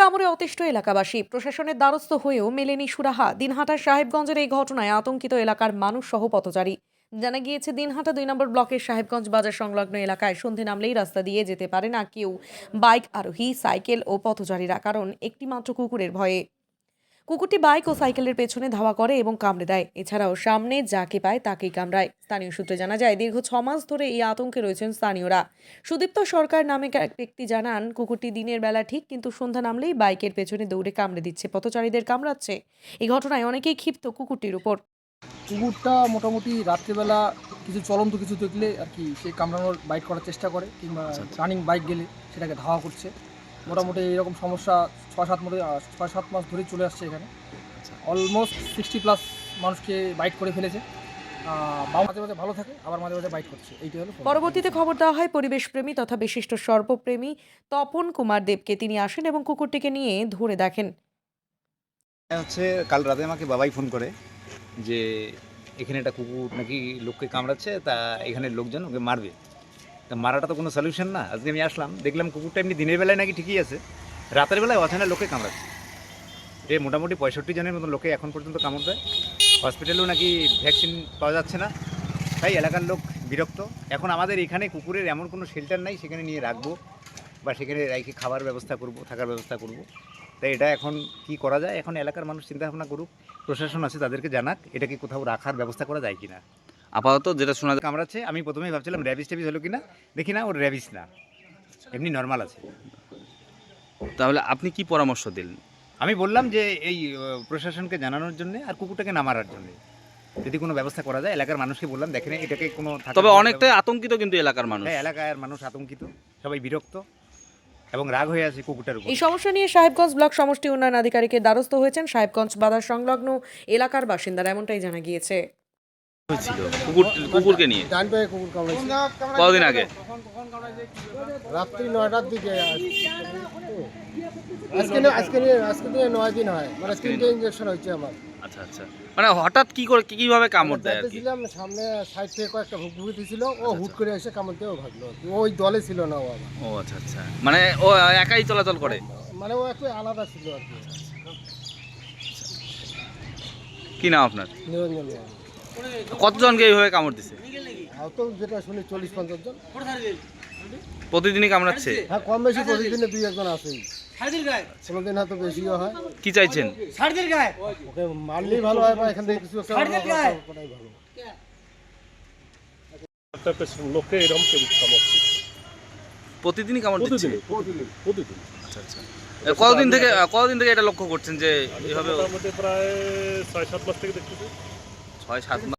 কামড়ে অতিষ্ঠ এলাকাবাসী। প্রশাসনের দ্বারস্থ হয়েও মেলেনি সুরাহা। দিনহাটার সাহেবগঞ্জের এই ঘটনায় আতঙ্কিত এলাকার মানুষ সহ পথচারী। জানা গিয়েছে, দিনহাটা দুই নম্বর ব্লকের সাহেবগঞ্জ বাজার সংলগ্ন এলাকায় সন্ধে নামলেই রাস্তা দিয়ে যেতে পারে না কেউ। বাইক আরোহী, সাইকেল ও পথচারীরা, কারণ একটি মাত্র কুকুরের ভয়ে। কুকুরটি বাইক ও সাইকেলের পেছনে ধাওয়া করে এবং কামড়ে দেয়। এছাড়াও সামনে যাকে পায় তাকেই কামড়ায়। স্থানীয় সূত্রে জানা যায় দীর্ঘ ছ মাস ধরে এই আতঙ্কে রয়েছেন স্থানীয়রা। সুদীপ্ত সরকার নামে এক ব্যক্তি জানান কুকুরটি দিনের বেলা ঠিক কিন্তু সন্ধ্যা নামলেই বাইকের পেছনে দৌড়ে কামড়ে দিচ্ছে পথচারীদের কামড়াচ্ছে। এই ঘটনায় অনেকেই ক্ষিপ্ত কুকুরটির উপর। কুকুরটা মোটামুটি রাত্রেবেলা কিছু চলন্ত কিছু দেখলে আর কি সে কামড়ানোর বাইক করার চেষ্টা করে কিংবা রানিং বাইক গেলে সেটাকে ধাওয়া করছে। মোটামুটি এরকম সমস্যা ছয় সাত মধ্যে ছয় সাত মাস ধরেই চলে আসছে এখানে। অলমোস্ট সিক্সটি প্লাস মানুষকে বাইট করে ফেলেছে। মাঝে মাঝে ভালো থাকে আবার মাঝে মাঝে বাইট করছে। এইটাই হলো পরবর্তীতে খবর দেওয়া হয় পরিবেশপ্রেমী তথা বিশিষ্ট সর্বপ্রেমী তপন কুমার দেবকে। তিনি আসেন এবং কুকুরটিকে নিয়ে ধরে দেখেন। হচ্ছে কাল রাতে আমাকে বাবাই ফোন করে যে এখানে একটা কুকুর নাকি লোককে কামড়াচ্ছে তা এখানে লোকজন ওকে মারবে। তা মারাটা তো কোনো সলিউশন না। আজকে আমি আসলাম, দেখলাম কুকুরটা এমনি দিনের বেলায় নাকি ঠিকই আছে, রাতের বেলায় অচেনা লোককে কামড়াচ্ছে। এ মোটামুটি পঁয়ষট্টি জনের মতো লোকে এখন পর্যন্ত কামড় দেয়। হসপিটালেও নাকি ভ্যাকসিন পাওয়া যাচ্ছে না। তাই এলাকার লোক বিরক্ত। এখন আমাদের এখানে কুকুরের এমন কোনো শেল্টার নাই, সেখানে নিয়ে রাখব বা সেখানে রাইকে খাবার ব্যবস্থা করব, থাকার ব্যবস্থা করব। তাই এটা এখন কি করা যায়? এখন এলাকার মানুষ চিন্তা ভাবনা করুক, প্রশাসন আছে তাদেরকে জানাক এটাকে কোথাও রাখার ব্যবস্থা করা যায় কিনা? আপাতত যেটা শোনা যায় কামড়াচ্ছে আমি প্রথমেই ভাবছিলাম র্যাবিস ট্যাবিস হলো কিনা দেখি না ওর র্যাবিস না। এমনি নর্মাল আছে। তাহলে আপনি কি পরামর্শ দিলেন? আমি বললাম যে এই প্রশাসনকে জানানোর জন্য আর কুকুরটাকে না মারার জন্য। যদি কোনো ব্যবস্থা করা যায় এলাকার মানুষকে বললাম দেখেন এটাকে কোনো তবে অনেকটাই আতঙ্কিত কিন্তু এলাকার মানুষ। হ্যাঁ এলাকার মানুষ আতঙ্কিত সবাই বিরক্ত এবং রাগ হয়ে আছে কুকুরটার উপর। এই সমস্যা নিয়ে সাহেবগঞ্জ ব্লক সমষ্টি উন্নয়ন আধিকারিকের দ্বারস্থ হয়েছেন সাহেবগঞ্জ বাজার সংলগ্ন এলাকার বাসিন্দারা এমনটাই জানা গিয়েছে। হয়েছিল? কুকুর কুকুরকে নিয়ে? ডান পায়ে কুকুর কামড়েছে কতদিন আগে? রাত্রি নয়টার দিকে আজকে আজকে আজকে নিয়ে নয় দিন হয়। মানে তিনটে ইঞ্জেকশন হয়েছে আমার। আচ্ছা আচ্ছা। মানে হঠাৎ কি করে কীভাবে কামড় দেয় সামনে সাইড থেকে কয়েকটা ভুগভুগি ছিল ও হুট করে এসে কামড়তেও ভাগলো। আর ওই দলে ছিল না ও ও আচ্ছা আচ্ছা। মানে ও একাই চলাচল করে? মানে ও একটু আলাদা ছিল আর কি। কি নাম আপনার? নিরঞ্জন। কতজনকে এইভাবে কামড় দিছে? যেটা শুনি চল্লিশ পঞ্চাশ জন। প্রতিদিনই কামড়াচ্ছে? হ্যাঁ কম বেশি প্রতিদিনে দুই একজন আসেই কোনোদিন হয়তো বেশিও হয়। কি চাইছেন? ওকে মারলেই ভালো হয় বা এখান থেকে কিছু একটা ভালো একটা পেশেন্ট লোককে এরকম কেউ প্রতিদিনই কামড় দিচ্ছে? প্রতিদিন প্রতিদিন আচ্ছা আচ্ছা। কতদিন থেকে কতদিন থেকে এটা লক্ষ্য করছেন যে এভাবে প্রায় ছয় সাত মাস থেকে দেখতেছি। ছয় সাত মাস